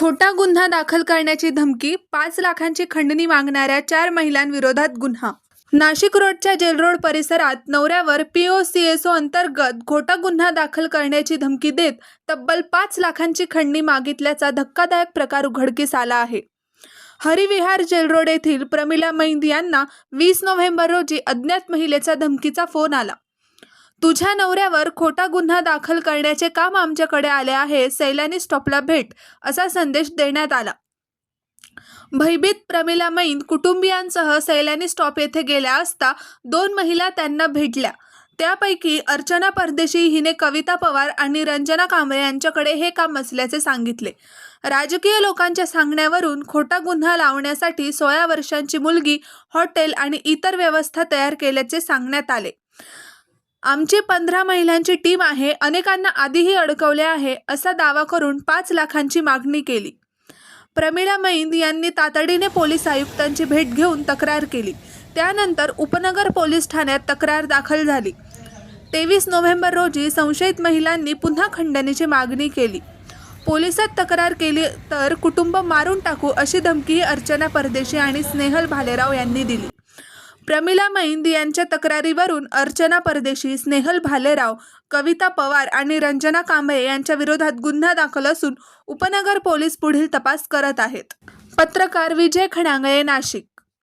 खोटा गुन्हा दाखल करण्याची धमकी पाच लाखांची खंडणी मागणाऱ्या चार महिलांविरोधात गुन्हा. नाशिक रोडच्या जेलरोड परिसरात नवऱ्यावर पीओसीएसओ अंतर्गत खोटा गुन्हा दाखल करण्याची धमकी देत तब्बल पाच लाखांची खंडणी मागितल्याचा धक्कादायक प्रकार उघडकीस आला आहे. हरिविहार जेलरोड येथील प्रमिला मैंद यांना वीस नोव्हेंबर रोजी अज्ञात महिलेचा धमकीचा फोन आला. तुझ्या नवऱ्यावर खोटा गुन्हा दाखल करण्याचे काम आमच्याकडे आले आहे सैलानी स्टॉपला भेट असा संदेश देण्यात आला. भयभीत प्रमिला मैन कुटुंबियांसह सैलानी स्टॉप येथे गेल्या असता दोन महिला त्यांना भेटल्या. त्यापैकी अर्चना परदेशी हिने कविता पवार आणि रंजना कांबळे यांच्याकडे हे काम असल्याचे सांगितले. राजकीय लोकांच्या सांगण्यावरून खोटा गुन्हा लावण्यासाठी सोळा वर्षांची मुलगी हॉटेल आणि इतर व्यवस्था तयार केल्याचे सांगण्यात आले. आमची पंधरा महिलांची टीम आहे अनेकांना आधीही अडकवले आहे असा दावा करून पाच लाखांची मागणी केली. प्रमिला मैंद यांनी तातडीने पोलीस आयुक्तांची भेट घेऊन तक्रार केली. त्यानंतर उपनगर पोलीस ठाण्यात तक्रार दाखल झाली. तेवीस नोव्हेंबर रोजी संशयित महिलांनी पुन्हा खंडणीची मागणी केली. पोलिसात तक्रार केली तर कुटुंब मारून टाकू अशी धमकी अर्चना परदेशी आणि स्नेहल भालेराव यांनी दिली. प्रमिला मैंद यांच्या तक्रारीवरून अर्चना परदेशी स्नेहल भालेराव कविता पवार आणि रंजना कांबळे यांच्या विरोधात गुन्हा दाखल असून उपनगर पोलीस पुढील तपास करत आहेत. पत्रकार विजय खणांगळे नाशिक.